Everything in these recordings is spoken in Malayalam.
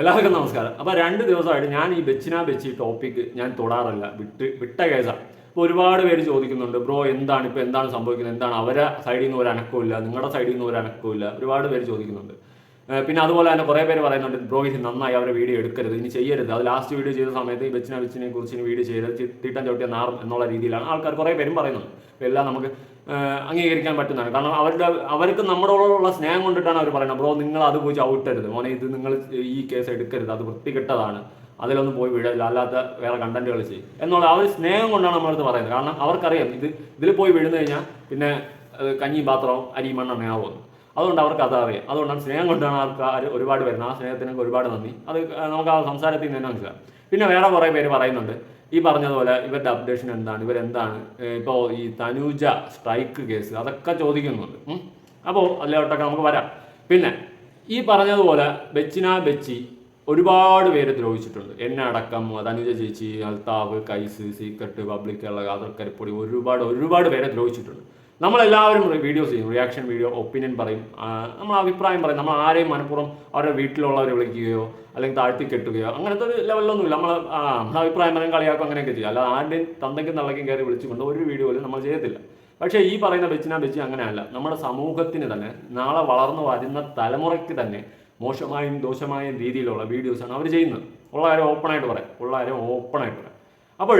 എല്ലാവർക്കും നമസ്കാരം. അപ്പോൾ രണ്ട് ദിവസമായിട്ട് ഞാൻ ഈ ബെച്ചിന ബെച്ചി ടോപ്പിക് ഞാൻ തൊടാറില്ല. വിട്ട് വിട്ട കേസാണ് ഇപ്പോൾ ഒരുപാട് പേര് ചോദിക്കുന്നുണ്ട് ബ്രോ എന്താണ്? ഇപ്പോൾ എന്താണ് സംഭവിക്കുന്നത്? എന്താണ്? അവരെ സൈഡിൽ നിന്ന് ഒരു അനക്കമില്ല നിങ്ങളുടെ സൈഡിൽ നിന്ന് ഒരു അനക്കമില്ല ഒരുപാട് പേര് ചോദിക്കുന്നുണ്ട്. പിന്നെ അതുപോലെ തന്നെ കുറേ പേര് പറയുന്നുണ്ട് ബ്രോ ഇത് നന്നായി അവരെ വീഡിയോ എടുക്കരുത് ഇനി ചെയ്യരുത്. അത് ലാസ്റ്റ് വീഡിയോ ചെയ്ത സമയത്ത് ഈ ബച്ചിനെ ബച്ചിനെ കുറിച്ച് വീഡിയോ ചെയ്ത് തീട്ടം ചവിട്ടിയ നാറും എന്നുള്ള രീതിയിലാണ് ആൾക്കാർ കുറേ പേരും പറയുന്നത്. എല്ലാം നമുക്ക് അംഗീകരിക്കാൻ പറ്റുന്നതാണ്. കാരണം അവരുടെ അവർക്ക് നമ്മളോടുള്ള സ്നേഹം കൊണ്ടിട്ടാണ് അവർ പറയുന്നത് ബ്രോ നിങ്ങൾ അത് പോയി ചവിട്ടരുത്. മോനെ ഇത് നിങ്ങൾ ഈ കേസ് എടുക്കരുത്. അത് വൃത്തികെട്ടതാണ്. അതിലൊന്നും പോയി വീഴരുത്. അല്ലാത്ത വേറെ കണ്ടന്റുകൾ ചെയ്യും. എന്നുള്ള ഒരു സ്നേഹം കൊണ്ടാണ് നമ്മളടുത്ത് പറയുന്നത്. കാരണം അവർക്കറിയാം ഇത് ഇതിൽ പോയി വീഴുന്നു കഴിഞ്ഞാൽ പിന്നെ കഞ്ഞി പാത്രവും അരി മണ്ണെണ്ണയാവുമെന്ന് അതുകൊണ്ട് അവർക്ക് അത് അറിയാം. അതുകൊണ്ടാണ് സ്നേഹം കൊണ്ടാണ് ആൾക്കാർ ഒരുപാട് വരുന്നത് ആ സ്നേഹത്തിന് ഒരുപാട് നന്ദി. അത് നമുക്ക് ആ സംസാരത്തിൽ നിന്ന് തന്നെ മനസ്സിലാക്കാം. പിന്നെ വേറെ കുറേ പേര് പറയുന്നുണ്ട്. ഈ പറഞ്ഞതുപോലെ ഇവരുടെ അപ്ഡേഷൻ എന്താണ് ഇവരെന്താണ് ഇപ്പോൾ ഈ തനൂജ സ്ട്രൈക്ക് കേസ് അതൊക്കെ ചോദിക്കുന്നുണ്ട്. അപ്പോൾ അതിലോട്ടൊക്കെ നമുക്ക് വരാം. പിന്നെ ഈ പറഞ്ഞതുപോലെ ബെച്ചിന ബെച്ചി ഒരുപാട് പേര് ദ്രോഹിച്ചിട്ടുണ്ട്. എന്നെ അടക്കം തനുജ ചേച്ചി അൽത്താവ് കൈസ് സീക്രട്ട് പബ്ലിക് അതൊക്കെ ഒരുപാട് ഒരുപാട് പേരെ ദ്രോഹിച്ചിട്ടുണ്ട്. നമ്മളെല്ലാവരും വീഡിയോസ് ചെയ്യും. റിയാക്ഷൻ വീഡിയോ ഒപ്പീനിയൻ പറയും. നമ്മൾ അഭിപ്രായം പറയും. നമ്മൾ ആരെയും മനഃപൂർവം അവരുടെ വീട്ടിലുള്ളവരെ വിളിക്കുകയോ അല്ലെങ്കിൽ താഴ്ത്തി കെട്ടുകയോ അങ്ങനത്തെ ഒരു ലെവലിലൊന്നുമില്ല നമ്മൾ നമ്മുടെ അഭിപ്രായം പറയും കളിയാക്കും അങ്ങനെയൊക്കെ ചെയ്യും. അല്ലാതെ ആരുടെയും തന്തയ്ക്കും തള്ളയ്ക്കും കയറി വിളിച്ചുകൊണ്ട് ഒരു വീഡിയോയിലും നമ്മൾ ചെയ്യത്തില്ല. പക്ഷേ ഈ പറയുന്ന ബെച്ചിന ബെച്ചി അങ്ങനെയല്ല. നമ്മുടെ സമൂഹത്തിന് തന്നെ നാളെ വളർന്നു വരുന്ന തലമുറയ്ക്ക് തന്നെ മോശമായും ദോഷമായും രീതിയിലുള്ള വീഡിയോസാണ് അവർ ചെയ്യുന്നത്. ഉള്ള ഓപ്പണായിട്ട് പറയാം. ഉള്ള ഓപ്പണായിട്ട് പറയാം. അപ്പോൾ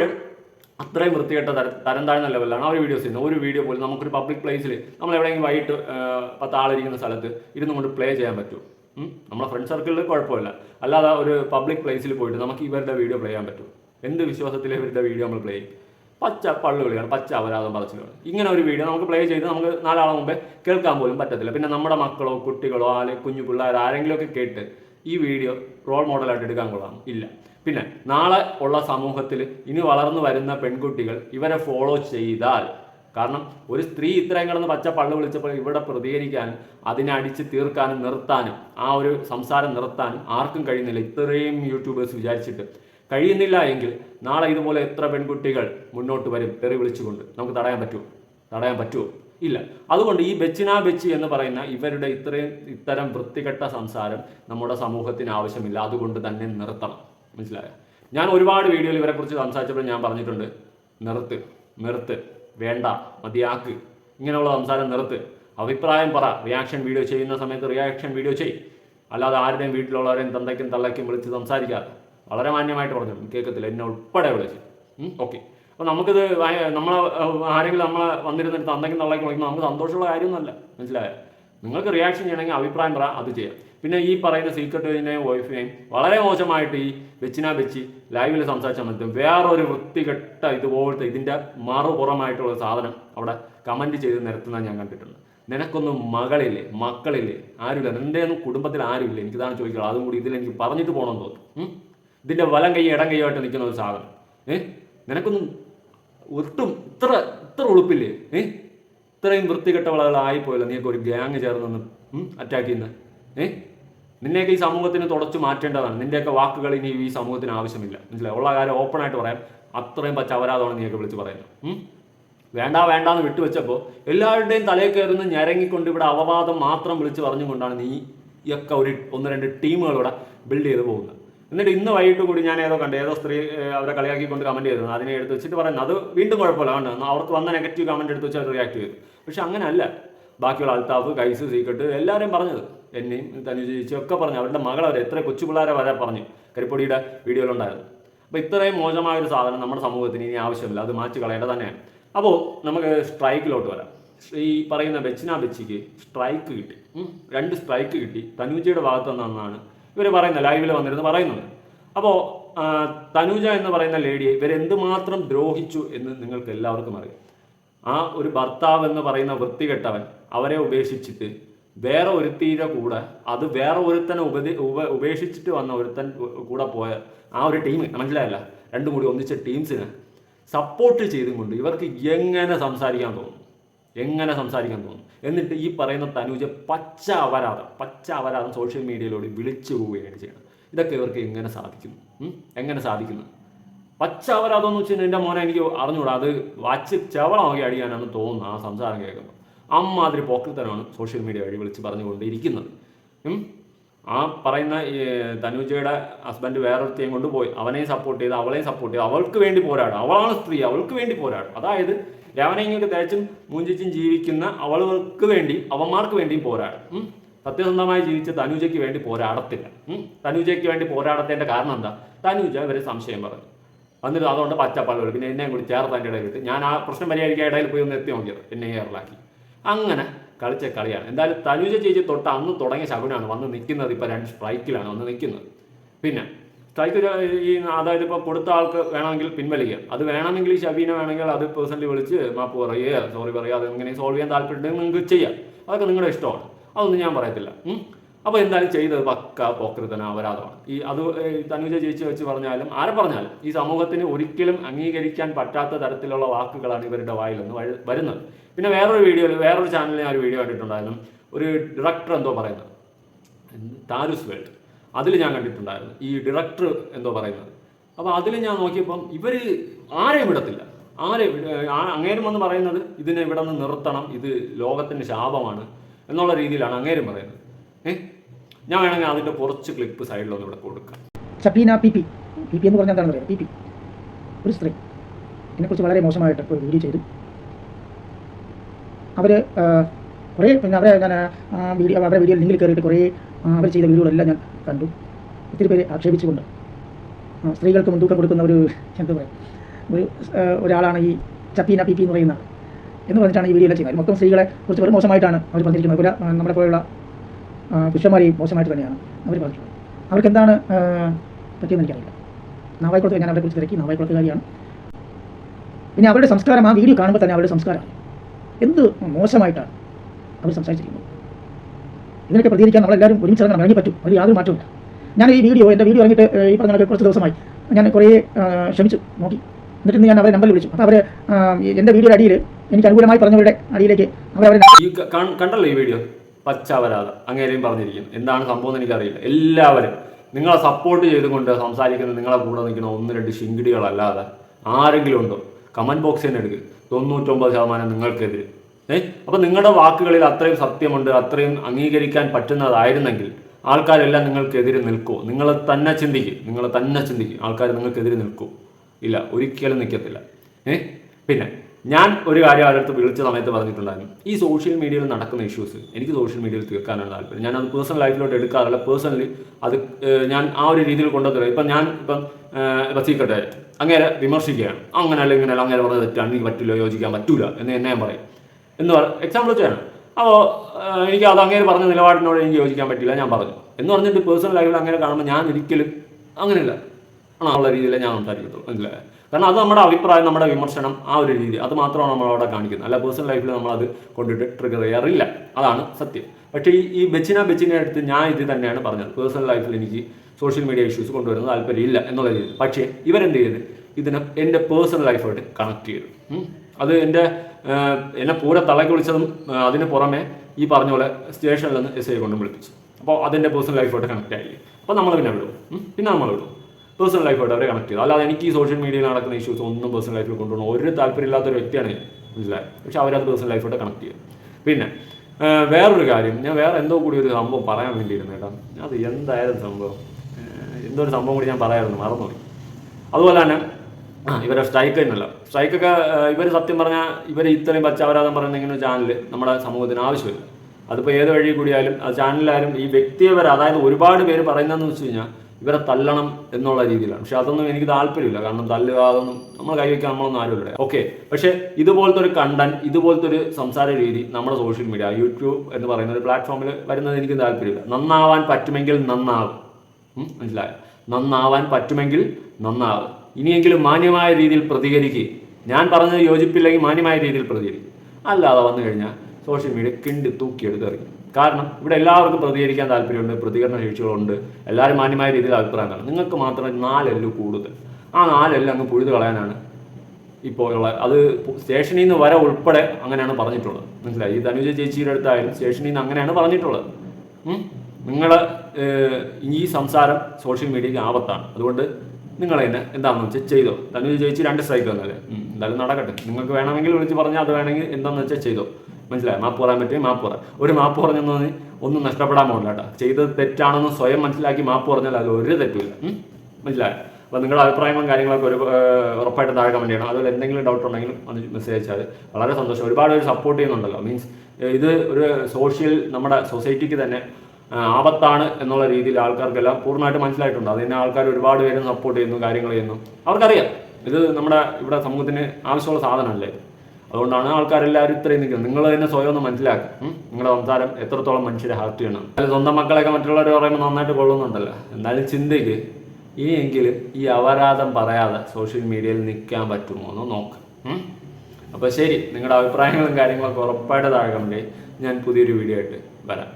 അത്രയും വൃത്തികെട്ട തര തരം താഴ്ന്ന ലെവലിലാണ് അവർ വീഡിയോസ് ചെയ്യുന്നത്. ഒരു വീഡിയോ പോലും നമുക്കൊരു പബ്ലിക് പ്ലേസിൽ നമ്മൾ എവിടെയെങ്കിലും വൈകിട്ട് ആ, പത്ത് ആളിരിക്കുന്ന സ്ഥലത്ത് ഇരുന്ന് കൊണ്ട് പ്ലേ ചെയ്യാൻ പറ്റും. നമ്മളെ ഫ്രണ്ട് സർക്കിളിൽ കുഴപ്പമില്ല. അല്ലാതെ ഒരു പബ്ലിക് പ്ലേസിൽ പോയിട്ട് നമുക്ക് ഇവരുടെ വീഡിയോ പ്ലേ ചെയ്യാൻ പറ്റും. എന്ത് വിശ്വാസത്തിൽ ഇവരുടെ വീഡിയോ നമ്മൾ പ്ലേ ചെയ്യും? പച്ച പള്ളുകളിയാണ് പച്ച അപരാധം പറച്ചിലുകൾ ഇങ്ങനെ ഒരു വീഡിയോ നമുക്ക് പ്ലേ ചെയ്ത് നമുക്ക് നാലാളെ മുമ്പേ കേൾക്കാൻ പോലും പറ്റത്തില്ല. പിന്നെ നമ്മുടെ മക്കളോ കുട്ടികളോ അല്ലെങ്കിൽ കുഞ്ഞു പിള്ളേർ ആരെങ്കിലുമൊക്കെ കേട്ട് ഈ വീഡിയോ റോൾ മോഡലായിട്ട് എടുക്കാൻ കൊള്ളാം. ഇല്ല. പിന്നെ നാളെ ഉള്ള സമൂഹത്തിൽ ഇനി വളർന്നു വരുന്ന പെൺകുട്ടികൾ ഇവരെ ഫോളോ ചെയ്താൽ കാരണം ഒരു സ്ത്രീ ഇത്രയും കിടന്ന് പച്ച പള്ളു വിളിച്ചപ്പോൾ ഇവിടെ പ്രതികരിക്കാനും അതിനെ അടിച്ച് തീർക്കാനും നിർത്താനും ആ ഒരു സംസാരം നിർത്താനും ആർക്കും കഴിയുന്നില്ല. ഇത്രയും യൂട്യൂബേഴ്സ് വിചാരിച്ചിട്ട്. കഴിയുന്നില്ല എങ്കിൽ നാളെ ഇതുപോലെ എത്ര പെൺകുട്ടികൾ മുന്നോട്ട് വരും? തെറി വിളിച്ചുകൊണ്ട്. നമുക്ക് തടയാൻ പറ്റുമോ തടയാൻ പറ്റുമോ ഇല്ല. അതുകൊണ്ട് ഈ ബെച്ചിനാ ബെച്ചി എന്ന് പറയുന്ന ഇവരുടെ ഇത്രയും ഇത്തരം വൃത്തികെട്ട സംസാരം നമ്മുടെ സമൂഹത്തിന് ആവശ്യമില്ല. അതുകൊണ്ട് തന്നെ നിർത്തണം. മനസ്സിലായോ? ഞാൻ ഒരുപാട് വീഡിയോയിൽ ഇവരെക്കുറിച്ച് സംസാരിച്ചപ്പോൾ ഞാൻ പറഞ്ഞിട്ടുണ്ട് നിർത്ത് നിർത്ത് വേണ്ട മതിയാക്ക്. ഇങ്ങനെയുള്ള സംസാരം നിർത്ത്. അഭിപ്രായം പറ റിയാക്ഷൻ വീഡിയോ ചെയ്യുന്ന സമയത്ത് റിയാക്ഷൻ വീഡിയോ ചെയ്. അല്ലാതെ ആരുടെയും വീട്ടിലുള്ളവരെയും തന്തയ്ക്കും തള്ളയ്ക്കും വിളിച്ച് സംസാരിക്കാതെ. വളരെ മാന്യമായിട്ട് പറഞ്ഞു കേൾക്കത്തില്ല. എന്നെ ഉൾപ്പെടെ വിളിച്ച്. ഓക്കെ. അപ്പോൾ നമുക്കിത് നമ്മളെ ആരെങ്കിലും നമ്മളെ വന്നിരുന്നിട്ട് തന്നെങ്കിൽ തള്ളയ്ക്കും വിളിക്കുമ്പോൾ നമുക്ക് സന്തോഷമുള്ള കാര്യമൊന്നുമല്ല. മനസ്സിലായോ? നിങ്ങൾക്ക് റിയാക്ഷൻ ചെയ്യണമെങ്കിൽ അഭിപ്രായം പറ അത് ചെയ്യാം. പിന്നെ ഈ പറയുന്ന സീക്രട്ടിനെയും വൈഫിനെയും വളരെ മോശമായിട്ട് ഈ വെച്ചിനാ വെച്ച് ലൈവിൽ സംസാരിച്ചാൽ മതി. വേറൊരു വൃത്തികെട്ട ഇതുപോലത്തെ ഇതിന്റെ മറുപുറമായിട്ടുള്ള സാധനം അവിടെ കമന്റ് ചെയ്ത് നിരത്തുന്നത് ഞാൻ കണ്ടിട്ടുണ്ട്. നിനക്കൊന്നും മകളില്ലേ? മക്കളില്ലേ? ആരുമില്ല. നിന്റെ ഒന്നും കുടുംബത്തിൽ ആരുമില്ല. എനിക്കിതാണ് ചോദിക്കുക അതും കൂടി ഇതിൽ എനിക്ക് പറഞ്ഞിട്ട് പോകണമെന്ന് തോന്നുന്നു. ഇതിന്റെ വലം കൈ ഇടം കൈയായിട്ട് നിൽക്കുന്ന ഒരു സാധനം. ഏഹ് നിനക്കൊന്നും ഒട്ടും ഇത്ര ഇത്ര ഉളുപ്പില്ലേ? ഏ? ഇത്രയും വൃത്തികെട്ട വളകളായിപ്പോയല്ലോ നീയൊക്കെ ഒരു ഗ്യാങ് ചേർന്ന് അറ്റാക്ക് ചെയ്യുന്ന. ഏ? നിന്നെയൊക്കെ ഈ സമൂഹത്തിന് തുടച്ചു മാറ്റേണ്ടതാണ്. നിന്റെയൊക്കെ വാക്കുകൾ ഇനി ഈ സമൂഹത്തിന് ആവശ്യമില്ല. മനസ്സിലായി? ഉള്ള കാര്യം ഓപ്പൺ ആയിട്ട് പറയാം. അത്രയും പച്ച അപരാധമാണ് നീയൊക്കെ വിളിച്ച് പറയുന്നത്. വേണ്ട വേണ്ട എന്ന് വിട്ടുവെച്ചപ്പോൾ എല്ലാവരുടെയും തലയിൽ കയറുന്ന ഞരങ്ങിക്കൊണ്ട് ഇവിടെ അപവാദം മാത്രം വിളിച്ച് പറഞ്ഞുകൊണ്ടാണ് നീ ഒക്കെ ഒരു ഒന്ന് രണ്ട് ടീമുകളിവിടെ ബിൽഡ് ചെയ്ത് പോകുന്നത്. എന്നിട്ട് ഇന്ന് വൈകിട്ട് കൂടി ഞാൻ ഏതോ കണ്ടു. ഏതോ സ്ത്രീ അവരെ കളിയാക്കിക്കൊണ്ട് കമന്റ് ചെയ്തു. അതിനെ എടുത്ത് വെച്ചിട്ട് പറയുന്നത് അത് വീണ്ടും കുഴപ്പമില്ല. കണ്ടു? അവർക്ക് വന്ന നെഗറ്റീവ് കമന്റ് എടുത്ത് വെച്ച് അവർ റിയാക്ട് ചെയ്തു. പക്ഷെ അങ്ങനെയല്ല. ബാക്കിയുള്ള അൽത്താഫ് കൈസ് സീക്രട്ട് എല്ലാവരും പറഞ്ഞത്. എന്നെയും തനു ചേച്ചി ഒക്കെ പറഞ്ഞു. അവരുടെ മകൾ അവർ എത്ര കൊച്ചു പിള്ളേരെ വരെ പറഞ്ഞു. കരിപ്പൊടിയുടെ വീഡിയോയിലുണ്ടായിരുന്നു അപ്പോൾ ഇത്രയും മോശമായ ഒരു സാധനം നമ്മുടെ സമൂഹത്തിന് ഇനി ആവശ്യമില്ല. അത് മാറ്റി കളയേണ്ടത് തന്നെയാണ്. അപ്പോൾ നമുക്ക് സ്ട്രൈക്കിലോട്ട് വരാം. ഈ പറയുന്ന ബെച്ചിന ബെച്ചിക്ക് സ്ട്രൈക്ക് കിട്ടി. രണ്ട് സ്ട്രൈക്ക് കിട്ടി. തനുജിയുടെ ഭാഗത്തു നിന്നാണ് ഇവർ പറയുന്ന ലൈവിൽ വന്നിരുന്ന് പറയുന്നുണ്ട്. അപ്പോൾ തനുജ എന്ന് പറയുന്ന ലേഡിയെ ഇവരെന്തുമാത്രം ദ്രോഹിച്ചു എന്ന് നിങ്ങൾക്ക് എല്ലാവർക്കും അറിയാം. ആ ഒരു ഭർത്താവ് എന്ന് പറയുന്ന വൃത്തികെട്ടവൻ അവരെ ഉപേക്ഷിച്ചിട്ട് വേറെ ഒരുത്തീരെ കൂടെ അത് വേറെ ഒരുത്തനെ ഉപദേ ഉപ ഉപേക്ഷിച്ചിട്ട് വന്ന ഒരുത്തൻ കൂടെ പോയ ആ ഒരു ടീം മനസ്സിലായല്ല? രണ്ടും കൂടി ഒന്നിച്ച ടീംസിനെ സപ്പോർട്ട് ചെയ്തും കൊണ്ട് ഇവർക്ക് എങ്ങനെ സംസാരിക്കാൻ തോന്നും? എങ്ങനെ സംസാരിക്കാൻ തോന്നും? എന്നിട്ട് ഈ പറയുന്ന തനൂജ പച്ച അപരാധം പച്ച അപരാധം സോഷ്യൽ മീഡിയയിലൂടെ വിളിച്ചു പോവുകയാണ് ചെയ്യുന്നത്. ഇതൊക്കെ ഇവർക്ക് എങ്ങനെ സാധിക്കുന്നു എങ്ങനെ സാധിക്കുന്നു? പച്ച അപരാധം എന്ന് വെച്ചാൽ എന്റെ മോനെ എനിക്ക് അറിഞ്ഞൂടാ. അത് വാച്ച് വച്ച് നോക്കി അടിയാനാണ് തോന്നുന്നത് ആ സംസാരം കേൾക്കുമ്പോൾ അമ്മാതിരി പോക്കത്തരമാണ് സോഷ്യൽ മീഡിയ വഴി വിളിച്ച് പറഞ്ഞുകൊണ്ടിരിക്കുന്നത്. ആ പറയുന്ന തനുജയുടെ ഹസ്ബൻഡ് വേറൊരുത്തെയും കൊണ്ടുപോയി. അവനെയും സപ്പോർട്ട് ചെയ്ത് അവളെയും സപ്പോർട്ട് ചെയ്ത് അവൾക്ക് വേണ്ടി പോരാടും. അവളാണ് സ്ത്രീ അവൾക്ക് വേണ്ടി പോരാടും. അതായത് രാവനെ ഇങ്ങോട്ട് തേച്ചും മൂഞ്ചിച്ചും ജീവിക്കുന്ന അവളുകൾക്ക് വേണ്ടി അവന്മാർക്ക് വേണ്ടിയും പോരാടും. സത്യസന്ധമായി ജീവിച്ച തനുജയ്ക്ക് വേണ്ടി പോരാടത്തില്ല. തനുജയ്ക്ക് വേണ്ടി പോരാടത്തേണ്ട കാരണം എന്താ? തനുജ ഇവരെ സംശയം പറഞ്ഞു. എന്നിട്ട് അതുകൊണ്ട് പച്ചപ്പള്ളുകൾ പിന്നെ എന്നെയും കൂടി ചേർത്ത് എന്റെ ഇടയിൽ ഇട്ട് ഞാൻ ആ പ്രശ്നം പരിഹരിക്കാൻ ഇടയിൽ പോയി ഒന്ന് എത്തി നോക്കിയത്. എന്നെ ഏറിലാക്കി. അങ്ങനെ കളിച്ച കളിയാണ്. എന്തായാലും തനുജ ചേച്ചി തൊട്ട് അന്ന് തുടങ്ങിയ ശകുനാണ് വന്ന് നിൽക്കുന്നത്. ഇപ്പോൾ രണ്ട് സ്ട്രൈക്കിലാണ് വന്ന് നിൽക്കുന്നത്. പിന്നെ സ്ട്രൈക്ക് ഈ അതായത് ഇപ്പോൾ കൊടുത്ത ആൾക്ക് വേണമെങ്കിൽ പിൻവലിക്കുക. അത് വേണമെങ്കിൽ ഷബീനെ വേണമെങ്കിൽ അത് പേഴ്സണലി വിളിച്ച് മാപ്പ് പറയുക സോറി പറയുക അത് എങ്ങനെ സോൾവ് ചെയ്യാൻ താല്പര്യമുണ്ടെങ്കിൽ നിങ്ങൾക്ക് ചെയ്യാം. അതൊക്കെ നിങ്ങളുടെ ഇഷ്ടമാണ്. അതൊന്നും ഞാൻ പറയത്തില്ല. അപ്പോൾ എന്തായാലും ചെയ്തത് പക്ക പോക്കൃതന അപരാധമാണ് ഈ അത് തനുജ ചേച്ചി വെച്ച് പറഞ്ഞാലും ആരെ പറഞ്ഞാലും ഈ സമൂഹത്തിന് ഒരിക്കലും അംഗീകരിക്കാൻ പറ്റാത്ത തരത്തിലുള്ള വാക്കുകളാണ് ഇവരുടെ വായിൽ നിന്ന് വരുന്നത്. പിന്നെ വേറൊരു വീഡിയോയിൽ വേറൊരു ചാനലിൽ ഞാൻ ഒരു വീഡിയോ കണ്ടിട്ടുണ്ടായിരുന്നു. ഒരു ഡയറക്ടർ എന്തോ പറയുന്നത്. താരുസ് വേൾഡ്. അതിൽ ഞാൻ കണ്ടിട്ടുണ്ടായിരുന്നു. ഈ ഡയറക്ടർ എന്തോ പറയുന്നത്. അപ്പോൾ അതിൽ ഞാൻ നോക്കിയപ്പം ഇവർ ആരെയും വിടത്തില്ല. ആരെ അങ്ങേരും വന്ന് പറയുന്നത് ഇതിനെ ഇവിടെ നിന്ന് നിർത്തണം ഇത് ലോകത്തിന്റെ ശാപമാണ് എന്നുള്ള രീതിയിലാണ് അങ്ങേരും പറയുന്നത്. ഏഹ് ഞാൻ വേണമെങ്കിൽ അതിന്റെ കുറച്ച് ക്ലിപ്പ് സൈഡിലൊന്ന് ഇവിടെ കൊടുക്കാം. Shafeena P P. P P എന്ന് പറഞ്ഞാൽ എന്താണെന്ന് പി പി. ഒരു സ്ത്രീ ഇതിനെക്കുറിച്ച് വളരെ മോശമായിട്ട് ഒരു വീഡിയോ ചെയ്തു. അവർ കുറേ പിന്നെ അവരെ ഞാൻ വീഡിയോ അവരുടെ വീഡിയോ ലിങ്കിൽ കയറിയിട്ട് കുറേ അവർ ചെയ്ത വീഡിയോകളെല്ലാം ഞാൻ കണ്ടു. ഒത്തിരി പേര് ആക്ഷേപിച്ചുകൊണ്ട്. സ്ത്രീകൾക്ക് മുൻതൂക്കം കൊടുക്കുന്ന ഒരു എന്താ പറയുക ഒരു ഒരാളാണ് ഈ ചപ്പീന പി പി എന്ന് പറയുന്ന എന്ന് പറഞ്ഞിട്ടാണ് ഈ വീഡിയോ ചെയ്യുന്നത്. മൊത്തം സ്ത്രീകളെ കുറിച്ച് വളരെ മോശമായിട്ടാണ് അവർ പറഞ്ഞിരിക്കുന്നത്. ഒരു നമ്മളെ പോലുള്ള പുരുഷന്മാരെയും മോശമായിട്ട് തന്നെയാണ് അവർ പറഞ്ഞിട്ടുള്ളത് അവർക്ക് എന്താണ് പറ്റിയെന്ന് എനിക്കറിയില്ല. നാവായിക്കുളത്ത് ഞാൻ അവരെ കുറിച്ച് തിരക്കി നാവായിക്കുളത്തുകാരിയാണ് പിന്നെ അവരുടെ സംസ്കാരം ആ വീഡിയോ കാണുമ്പോൾ തന്നെ അവരുടെ സംസ്കാരം എന്ത് മോശമായിട്ടാണ് അവർ സംസാരിച്ചിരിക്കുന്നത്? ഇതിനൊക്കെ പ്രതികരിക്കാൻ നമ്മളെല്ലാവരും ഒരുമിച്ച് ഇറങ്ങണം ഇറങ്ങി പറ്റും. ഒരു യാതൊരു മാറ്റവും ഞാൻ ഈ വീഡിയോ എന്റെ വീഡിയോ ഇറങ്ങിയിട്ട് ഈ പറഞ്ഞ കുറച്ച് ദിവസമായി. ഞാൻ കുറേ ക്ഷമിച്ചു നോക്കി. എന്നിട്ട് ഞാൻ അവരെ നമ്പറിൽ വിളിച്ചു. അപ്പോൾ അവർ എന്റെ വീഡിയോയുടെ അടിയിൽ എനിക്ക് അനുകൂലമായി പറഞ്ഞവരുടെ അടിയിലേക്ക് അവർ അവരെ ഈ കണ്ടല്ലോ ഈ വീഡിയോ? പച്ചാവരാതെ. അങ്ങേരെയും പറഞ്ഞിരിക്കുന്നു എന്താണ് സംഭവം എന്ന് എനിക്കറിയില്ല. എല്ലാവരും നിങ്ങളെ സപ്പോർട്ട് ചെയ്തുകൊണ്ട് സംസാരിക്കുന്ന നിങ്ങളെ കൂടെ നിൽക്കുന്ന ഒന്ന് രണ്ട് ശിങ്കിടികളല്ലാതെ ആരെങ്കിലും ഉണ്ടോ? കമന്റ് ബോക്സിൽ നിന്ന് എടുക്കുക തൊണ്ണൂറ്റൊമ്പത് ശതമാനം നിങ്ങൾക്കെതിരെ. ഏ? അപ്പൊ നിങ്ങളുടെ വാക്കുകളിൽ അത്രയും സത്യമുണ്ട് അത്രയും അംഗീകരിക്കാൻ പറ്റുന്നതായിരുന്നെങ്കിൽ ആൾക്കാരെല്ലാം നിങ്ങൾക്കെതിരെ നിൽക്കൂ. നിങ്ങൾ തന്നെ ചിന്തിക്കും നിങ്ങൾ തന്നെ ചിന്തിക്കും. ആൾക്കാർ നിങ്ങൾക്കെതിരെ നിൽക്കൂ. ഇല്ല ഒരിക്കലും നിൽക്കത്തില്ല. ഏഹ് പിന്നെ ഞാൻ ഒരു കാര്യം അവരടുത്ത് വിളിച്ച സമയത്ത് പറഞ്ഞിട്ടുണ്ടായിരുന്നു. ഈ സോഷ്യൽ മീഡിയയിൽ നടക്കുന്ന ഇഷ്യൂസ് എനിക്ക് സോഷ്യൽ മീഡിയയിൽ തീർക്കാനാണ് താല്പര്യം. ഞാൻ അത് പേഴ്സണൽ ലൈഫിലോട്ട് എടുക്കാറില്ല. പേഴ്സണലി അത് ഞാൻ ആ ഒരു രീതിയിൽ കൊണ്ടുവന്നില്ല ഇപ്പം ഞാൻ ഇപ്പം ഏഹ്, ഇപ്പം അങ്ങനെ വിമർശിക്കുകയാണ്. അങ്ങനെയല്ല ഇങ്ങനെയല്ല അങ്ങനെ പറഞ്ഞത് തെറ്റാണ്. എനിക്ക് പറ്റില്ല യോജിക്കാൻ പറ്റൂല എന്ന് എന്നെ ഞാൻ പറയും. എന്ന് പറ എക്സാമ്പിൾ വെച്ചാണ് അപ്പോൾ എനിക്ക് അത് അങ്ങനെ പറഞ്ഞ നിലപാടിനോട് എനിക്ക് യോജിക്കാൻ പറ്റില്ല ഞാൻ പറഞ്ഞു. എന്ന് പറഞ്ഞിട്ട് പേഴ്സണൽ ലൈഫിൽ അങ്ങനെ കാണുമ്പോൾ ഞാൻ ഒരിക്കലും അങ്ങനെയല്ല. ആണോ ഉള്ള രീതിയിൽ ഞാൻ സംസാരിക്കത്തുള്ളൂ. അല്ലേ കാരണം അത് നമ്മുടെ അഭിപ്രായം നമ്മുടെ വിമർശനം ആ ഒരു രീതി. അത് മാത്രമാണ് നമ്മൾ അവിടെ കാണിക്കുന്നത്. അല്ല പേഴ്സണൽ ലൈഫിൽ നമ്മളത് കൊണ്ടിട്ട് ട്രിഗർ ചെയ്യാറില്ല. അതാണ് സത്യം. പക്ഷേ ഈ ഈ ബെച്ചിന ബെച്ചിനെ അടുത്ത് ഞാൻ ഇത് തന്നെയാണ് പറഞ്ഞത്. പേഴ്സണൽ ലൈഫിൽ എനിക്ക് സോഷ്യൽ മീഡിയ ഇഷ്യൂസ് കൊണ്ടുവരുന്ന താല്പര്യമില്ല എന്നുള്ള രീതിയിൽ. പക്ഷേ ഇവരെന്ത് ചെയ്ത്? ഇതിനെ എന്റെ പേഴ്സണൽ ലൈഫായിട്ട് കണക്ട് ചെയ്തു. അത് എന്റെ എന്നെ പൂരെ തളക്കി വിളിച്ചതും അതിന് പുറമെ ഈ പറഞ്ഞ പോലെ സ്റ്റേഷനിൽ നിന്ന് എസ് ഐ കൊണ്ട് വിളിപ്പിച്ചു. അപ്പോൾ അതെന്റെ പേഴ്സണൽ ലൈഫായിട്ട് കണക്ട് ആയി. അപ്പോൾ നമ്മൾ പിന്നെ വിടും. പിന്നെ നമ്മൾ വിടും. പേഴ്സണൽ ലൈഫായിട്ട് അവരെ കണക്ട് ചെയ്തു അല്ലാതെ എനിക്ക് ഈ സോഷ്യൽ മീഡിയയിൽ നടക്കുന്ന ഇഷ്യൂസ് ഒന്നും പേഴ്സണൽ ലൈഫിൽ കൊണ്ടുപോകണം ഒരു താല്പര്യമില്ലാത്ത ഒരു വ്യക്തിയാണ് മനസ്സിലായത് മനസ്സിലായി? പക്ഷെ അവരത് പേഴ്സണൽ ലൈഫായിട്ട് കണക്ട് ചെയ്യും. പിന്നെ വേറൊരു കാര്യം. ഞാൻ വേറെ എന്തോ കൂടി ഒരു സംഭവം പറയാൻ വേണ്ടിയിരുന്നു കേട്ടോ. അത് എന്തായാലും സംഭവം? എന്തോ ഒരു സംഭവം കൂടി ഞാൻ പറയാമായിരുന്നു മറന്നുപോയി. അതുപോലെ തന്നെ ആ ഇവരെ സ്ട്രൈക്ക് തന്നെയല്ല. സ്ട്രൈക്കൊക്കെ ഇവർ സത്യം പറഞ്ഞാൽ ഇവർ ഇത്രയും പച്ചവരാതം പറയുന്ന ഇങ്ങനെ ചാനൽ നമ്മുടെ സമൂഹത്തിന് ആവശ്യമില്ല. അതിപ്പോൾ ഏത് വഴി കൂടിയാലും ആ ചാനലിലായാലും ഈ വ്യക്തിയെ അതായത് ഒരുപാട് പേര് പറയുന്നതെന്ന് വെച്ച് കഴിഞ്ഞാൽ ഇവരെ തല്ലണം എന്നുള്ള രീതിയിലാണ്. പക്ഷെ അതൊന്നും എനിക്ക് താല്പര്യമില്ല. കാരണം തല്ലുക അതൊന്നും നമ്മൾ കൈവയ്ക്കാൻ നമ്മളൊന്നും ആരുമില്ല. ഓക്കെ. പക്ഷേ ഇതുപോലത്തെ ഒരു കണ്ടന്റ് ഇതുപോലത്തെ ഒരു സംസാര രീതി നമ്മുടെ സോഷ്യൽ മീഡിയ യൂട്യൂബ് എന്ന് പറയുന്ന ഒരു പ്ലാറ്റ്ഫോമിൽ വരുന്നത് എനിക്ക് താല്പര്യമില്ല. നന്നാവാൻ പറ്റുമെങ്കിൽ നന്നാവും. മനസ്സിലായോ? നന്നാവാൻ പറ്റുമെങ്കിൽ നന്നാവും. ഇനിയെങ്കിലും മാന്യമായ രീതിയിൽ പ്രതികരിക്കുക ഞാൻ പറഞ്ഞത് യോജിപ്പില്ലെങ്കിൽ മാന്യമായ രീതിയിൽ പ്രതികരിക്കും. അല്ലാതെ വന്നു കഴിഞ്ഞാൽ സോഷ്യൽ മീഡിയ കിണ്ട് തൂക്കിയെടുത്ത് ഇറങ്ങി കാരണം ഇവിടെ എല്ലാവർക്കും പ്രതികരിക്കാൻ താല്പര്യമുണ്ട് പ്രതികരണ ശേഷികളുണ്ട്. എല്ലാവരും മാന്യമായ രീതിയിൽ അഭിപ്രായം നിങ്ങൾക്ക് മാത്രമേ നാലെല്ലു കൂടുതൽ. ആ നാലെല്ലാം അങ്ങ് പുഴുത് കളയാനാണ് ഇപ്പോൾ ഉള്ള അത് സ്റ്റേഷനിൽ നിന്ന് വരെ ഉൾപ്പെടെ അങ്ങനെയാണ് പറഞ്ഞിട്ടുള്ളത്. മനസ്സിലായി? ഈ ധനുജ ചേച്ചിയുടെ അടുത്തായാലും സ്റ്റേഷനിൽ നിന്ന് അങ്ങനെയാണ് പറഞ്ഞിട്ടുള്ളത്. നിങ്ങൾ ഈ സംസാരം സോഷ്യൽ മീഡിയയ്ക്ക് ആപത്താണ്. അതുകൊണ്ട് നിങ്ങൾ തന്നെ എന്താണെന്ന് വെച്ചാൽ ചെയ്തോ. തന്നെ ജയിച്ച് രണ്ട് സ്ട്രൈക്ക് വന്നല്ലേ എന്തായാലും നടക്കട്ടെ. നിങ്ങൾക്ക് വേണമെങ്കിൽ വിളിച്ച് പറഞ്ഞാൽ അത് വേണമെങ്കിൽ എന്താണെന്ന് വെച്ചാൽ ചെയ്തോ. മനസ്സിലായി? മാപ്പ് പറയാൻ പറ്റും മാപ്പ് പറയാം. ഒരു മാപ്പ് പറഞ്ഞെന്ന് പറഞ്ഞ് ഒന്നും നഷ്ടപ്പെടാൻ പോകില്ല കേട്ടോ. ചെയ്തത് തെറ്റാണെന്ന് സ്വയം മനസ്സിലാക്കി മാപ്പ് പറഞ്ഞാൽ അതിൽ ഒരു തെറ്റില്ല മനസ്സിലായി? അപ്പോൾ നിങ്ങളുടെ അഭിപ്രായങ്ങളും കാര്യങ്ങളൊക്കെ ഒരു ഉറപ്പായിട്ട് താഴെ കമന്റ് ചെയ്യണം. അതുപോലെ എന്തെങ്കിലും ഡൗട്ട് ഉണ്ടെങ്കിലും ഒന്ന് മെസ്സേജ് അയച്ചാൽ വളരെ സന്തോഷം. ഒരുപാട് പേര് സപ്പോർട്ട് ചെയ്യുന്നുണ്ടല്ലോ. മീൻസ് ഇത് ഒരു സോഷ്യൽ നമ്മുടെ സൊസൈറ്റിക്ക് തന്നെ ആപത്താണ് എന്നുള്ള രീതിയിൽ ആൾക്കാർക്കെല്ലാം പൂർണമായിട്ട് മനസ്സിലായിട്ടുണ്ട്. അതിന് ആൾക്കാർ ഒരുപാട് പേര് സപ്പോർട്ട് ചെയ്യുന്നു കാര്യങ്ങൾ ചെയ്യുന്നു. അവർക്കറിയാം. ഇത് നമ്മുടെ ഇവിടെ സമൂഹത്തിന് ആവശ്യമുള്ള സാധനമല്ലേ. അതുകൊണ്ടാണ് ആൾക്കാരെല്ലാവരും ഇത്രയും നിൽക്കുന്നത്. നിങ്ങൾ തന്നെ സ്വയം ഒന്ന് മനസ്സിലാക്കുക നിങ്ങളുടെ സംസാരം എത്രത്തോളം മനുഷ്യരെ ഹാർട്ട് ചെയ്യണം. അല്ലെങ്കിൽ സ്വന്തം മക്കളെയൊക്കെ മറ്റുള്ളവർ പറയുമ്പോൾ നന്നായിട്ട് കൊള്ളുന്നുണ്ടല്ലോ. എന്നാലും ചിന്തയ്ക്ക് ഇനിയെങ്കിലും ഈ അപരാധം പറയാതെ സോഷ്യൽ മീഡിയയിൽ നിൽക്കാൻ പറ്റുമോ എന്ന് നോക്കാം. അപ്പോൾ ശരി നിങ്ങളുടെ അഭിപ്രായങ്ങളും കാര്യങ്ങളൊക്കെ ഉറപ്പായിട്ട് താഴെ ഞാൻ പുതിയൊരു വീഡിയോ ആയിട്ട് വരാം.